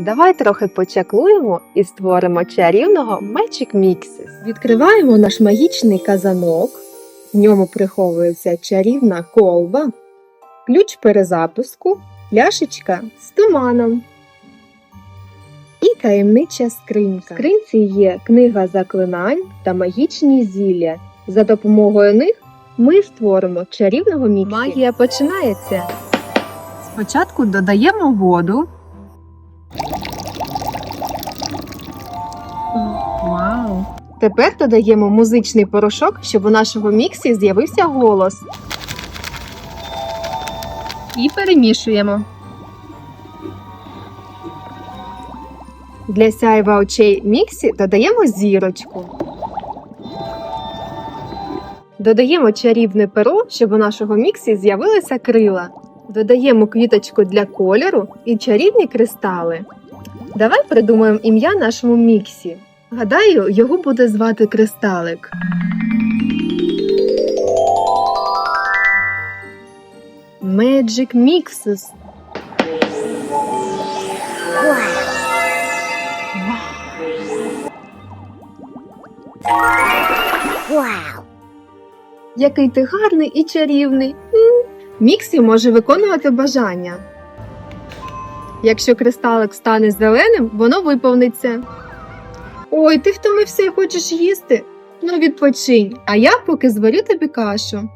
Давай трохи почаклуємо і створимо чарівного Magic Mixes. Відкриваємо наш магічний казанок. В ньому приховується чарівна колба, ключ перезапуску, пляшечка з туманом. І таємнича скринька. В скринці є книга заклинань та магічні зілля. За допомогою них ми створимо чарівного міксі. Магія починається. Спочатку додаємо воду. Тепер додаємо музичний порошок, щоб у нашого міксі з'явився голос. І перемішуємо. Для сяйва очей міксі додаємо зірочку. Додаємо чарівне перо, щоб у нашого міксі з'явилися крила. Додаємо квіточку для кольору і чарівні кристали. Давай придумаємо ім'я нашому міксі. Гадаю, його буде звати Кристалик. Magic Mixes. Wow. Який ти гарний і чарівний. Міксі може виконувати бажання. Якщо кристалик стане зеленим, воно виповниться. Ой, ти втомився і хочеш їсти? Ну, відпочинь, а я поки зварю тобі кашу.